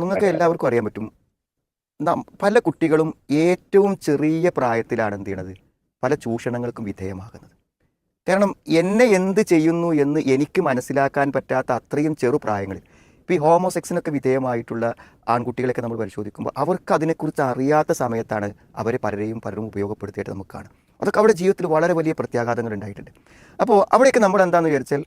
നിങ്ങൾക്ക് എല്ലാവർക്കും അറിയാൻ പറ്റും. പല കുട്ടികളും ഏറ്റവും ചെറിയ പ്രായത്തിലാണ് എന്ത് ചെയ്യണത്? പല ചൂഷണങ്ങൾക്കും വിധേയമാകുന്നത്. കാരണം എന്നെ എന്ത് ചെയ്യുന്നു എന്ന് എനിക്ക് മനസ്സിലാക്കാൻ പറ്റാത്ത അത്രയും ചെറു പ്രായങ്ങളിൽ. ഇപ്പോൾ ഈ ഹോമോസെക്സിനൊക്കെ വിധേയമായിട്ടുള്ള ആൺകുട്ടികളെയൊക്കെ നമ്മൾ പരിശോധിക്കുമ്പോൾ അവർക്ക് അതിനെക്കുറിച്ച് അറിയാത്ത സമയത്താണ് അവരെ പലരെയും പലരും ഉപയോഗപ്പെടുത്തിയിട്ട് നമുക്ക് കാണാം. അതൊക്കെ അവരുടെ ജീവിതത്തിൽ വളരെ വലിയ പ്രത്യാഘാതങ്ങൾ ഉണ്ടായിട്ടുണ്ട്. അപ്പോൾ അവിടെയൊക്കെ നമ്മൾ എന്താണെന്ന് വിചാരിച്ചാൽ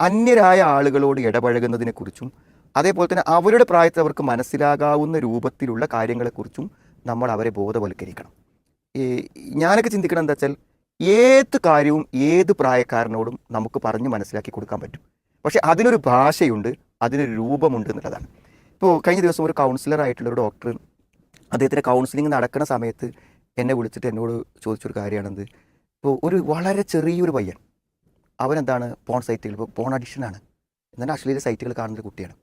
അന്യരായ ആളുകളോട് ഇടപഴകുന്നതിനെക്കുറിച്ചും അതേപോലെ തന്നെ അവരുടെ പ്രായത്തിൽ അവർക്ക് മനസ്സിലാകാവുന്ന രൂപത്തിലുള്ള കാര്യങ്ങളെക്കുറിച്ചും നമ്മൾ അവരെ ബോധവൽക്കരിക്കണം. ഞാനൊക്കെ ചിന്തിക്കണം എന്താ വെച്ചാൽ ഏത് കാര്യവും ഏത് പ്രായക്കാരനോടും നമുക്ക് പറഞ്ഞ് മനസ്സിലാക്കി കൊടുക്കാൻ പറ്റും. പക്ഷെ അതിനൊരു ഭാഷയുണ്ട് അതിനൊരു രൂപമുണ്ട് എന്നുള്ളതാണ്. ഇപ്പോൾ കഴിഞ്ഞ ദിവസം ഒരു കൗൺസിലർ ആയിട്ടുള്ള ഒരു ഡോക്ടർ അദ്ദേഹത്തിന്റെ കൗൺസിലിംഗ് നടക്കുന്ന സമയത്ത് എന്നെ വിളിച്ചിട്ട് എന്നോട് ചോദിച്ചൊരു കാര്യമാണെന്ത്? ഇപ്പോൾ ഒരു വളരെ ചെറിയൊരു പയ്യൻ. അവനെന്താണ്? പോൺ സൈറ്റുകൾ ഇപ്പോൾ പോൺ അഡിക്ഷനാണ്. എന്നാൽ അശ്ലീല സൈറ്റുകൾ കാണുന്ന കുട്ടിയാണ്.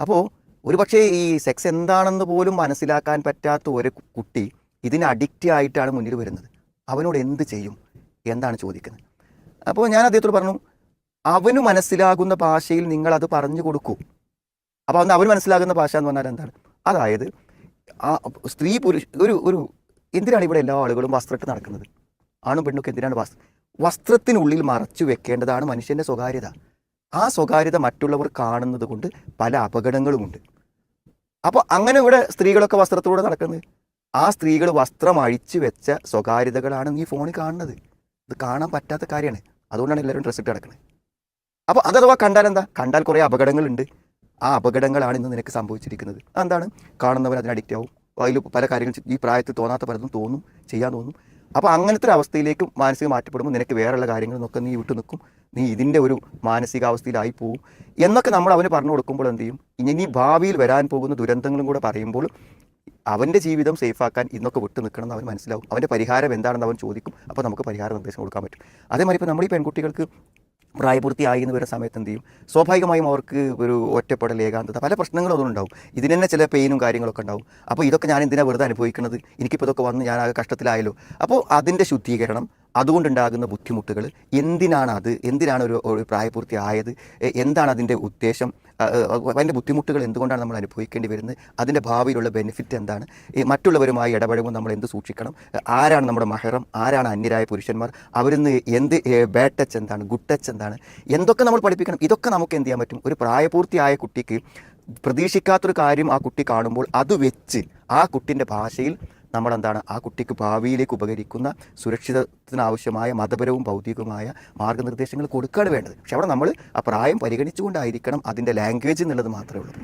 അപ്പോൾ ഒരു പക്ഷേ ഈ സെക്സ് എന്താണെന്ന് പോലും മനസ്സിലാക്കാൻ പറ്റാത്ത ഒരു കുട്ടി ഇതിന് അഡിക്റ്റ് ആയിട്ടാണ് മുന്നിൽ വരുന്നത്. അവനോട് എന്ത് ചെയ്യും? എന്താണ് ചോദിക്കുന്നത്? അപ്പോൾ ഞാൻ അദ്ദേഹത്തോട് പറഞ്ഞു അവന് മനസ്സിലാകുന്ന ഭാഷയിൽ നിങ്ങൾ അത് പറഞ്ഞു കൊടുക്കൂ. അപ്പോൾ അന്ന് അവന് മനസ്സിലാകുന്ന ഭാഷ എന്ന് പറഞ്ഞാൽ എന്താണ്? അതായത് ആ സ്ത്രീ പുരുഷ ഒരു ഒരു എന്തിനാണ് ഇവിടെ എല്ലാ ആളുകളും വസ്ത്രത്തിൽ നടക്കുന്നത്? ആണും പെണ്ണൊക്കെ എന്തിനാണ് വസ്ത്ര വസ്ത്രത്തിനുള്ളിൽ മറച്ചു വെക്കേണ്ടതാണ് മനുഷ്യന്റെ സ്വകാര്യത. ആ സ്വകാര്യത മറ്റുള്ളവർ കാണുന്നത് കൊണ്ട് പല അപകടങ്ങളുമുണ്ട്. അപ്പോൾ അങ്ങനെ ഇവിടെ സ്ത്രീകളൊക്കെ വസ്ത്രത്തിലൂടെ നടക്കുന്നത്. ആ സ്ത്രീകൾ വസ്ത്രം അഴിച്ചു വെച്ച സ്വകാര്യതകളാണ് ഈ ഫോണിൽ കാണുന്നത്. ഇത് കാണാൻ പറ്റാത്ത കാര്യമാണ്. അതുകൊണ്ടാണ് എല്ലാവരും ഡ്രസ്സ് ഇട്ട് കിടക്കുന്നത് അപ്പോൾ അതഥവാ കണ്ടാൽ എന്താ? കണ്ടാൽ കുറേ അപകടങ്ങളുണ്ട്. ആ അപകടങ്ങളാണ് ഇന്ന് നിനക്ക് സംഭവിച്ചിരിക്കുന്നത്. അതെന്താണ്? കാണുന്നവർ അതിന് അഡിക്റ്റ് ആവും. അതിൽ പല കാര്യങ്ങൾ ഈ പ്രായത്തിൽ തോന്നാത്ത പലതും തോന്നും ചെയ്യാൻ തോന്നും. അപ്പോൾ അങ്ങനത്തെ ഒരു അവസ്ഥയിലേക്ക് മാനസിക മാറ്റപ്പെടുമ്പോൾ നിനക്ക് വേറെയുള്ള കാര്യങ്ങൾ നോക്കെ നീ വിട്ടു നിൽക്കും. നീ ഇതിന്റെ ഒരു മാനസികാവസ്ഥയിലായി പോകും എന്നൊക്കെ നമ്മൾ അവന് പറഞ്ഞു കൊടുക്കുമ്പോൾ എന്ത് ചെയ്യും? ഇനി ഭാവിയിൽ വരാൻ പോകുന്ന ദുരന്തങ്ങളും കൂടെ പറയുമ്പോൾ അവന്റെ ജീവിതം സേഫാക്കാൻ ഇന്നൊക്കെ വിട്ടു നിൽക്കണം എന്ന് അവൻ മനസ്സിലാവും. അവന്റെ പരിഹാരം എന്താണെന്ന് അവൻ ചോദിക്കും. അപ്പോൾ നമുക്ക് പരിഹാര നിർദ്ദേശം കൊടുക്കാൻ പറ്റും. അതേമാതിരി ഇപ്പോൾ നമ്മൾ ഈ പെൺകുട്ടികൾക്ക് പ്രായപൂർത്തിയായി എന്ന് വരുന്ന സമയത്ത് എന്ത് ചെയ്യും? സ്വാഭാവികമായും അവർക്ക് ഒരു ഒറ്റപ്പെടൽ ഏകാന്തത പല പ്രശ്നങ്ങളും അതും ഉണ്ടാവും. ഇതിന് തന്നെ ചില പെയിനും കാര്യങ്ങളൊക്കെ ഉണ്ടാവും. അപ്പോൾ ഇതൊക്കെ ഞാൻ എന്തിനാണ് വെറുതെ അനുഭവിക്കുന്നത്? എനിക്കിപ്പോൾ ഇതൊക്കെ വന്ന് ഞാൻ ആകെ കഷ്ടത്തിലായല്ലോ. അപ്പോൾ അതിന്റെ ശുദ്ധീകരണം അതുകൊണ്ടുണ്ടാകുന്ന ബുദ്ധിമുട്ടുകൾ എന്തിനാണ് അത് എന്തിനാണ് ഒരു ഒരു പ്രായപൂർത്തിയായത് എന്താണ് അതിന്റെ ഉദ്ദേശം? അതിന്റെ ബുദ്ധിമുട്ടുകൾ എന്തുകൊണ്ടാണ് നമ്മൾ അനുഭവിക്കേണ്ടി വരുന്നത്? അതിന്റെ ഭാവിയിലുള്ള ബെനിഫിറ്റ് എന്താണ്? മറ്റുള്ളവരുമായി ഇടപഴകുമ്പോൾ നമ്മൾ എന്ത് സൂക്ഷിക്കണം? ആരാണ് നമ്മുടെ മഹറം? ആരാണ് അന്യരായ പുരുഷന്മാർ? അവരിൽ നിന്ന് എന്ത് ബാഡ് ടച്ച് എന്താണ്? ഗുഡ് ടച്ച് എന്താണ്? എന്തൊക്കെ നമ്മൾ പഠിപ്പിക്കണം? ഇതൊക്കെ നമുക്ക് എന്ത് ചെയ്യാൻ പറ്റും? ഒരു പ്രായപൂർത്തിയായ കുട്ടിക്ക് പ്രതീക്ഷിക്കാത്തൊരു കാര്യം ആ കുട്ടി കാണുമ്പോൾ അത് വെച്ച് ആ കുട്ടിന്റെ ഭാഷയിൽ നമ്മളെന്താണ് ആ കുട്ടിക്ക് ഭാവിയിലേക്ക് ഉപകരിക്കുന്ന സുരക്ഷിതത്തിനാവശ്യമായ മതപരവും ഭൗതികവുമായ മാർഗനിർദ്ദേശങ്ങൾ കൊടുക്കുകയാണ് വേണ്ടത്. പക്ഷെ അവിടെ നമ്മൾ ആ പ്രായം പരിഗണിച്ചുകൊണ്ടായിരിക്കണം അതിന്റെ ലാംഗ്വേജ് എന്നുള്ളത് മാത്രമേ ഉള്ളൂ.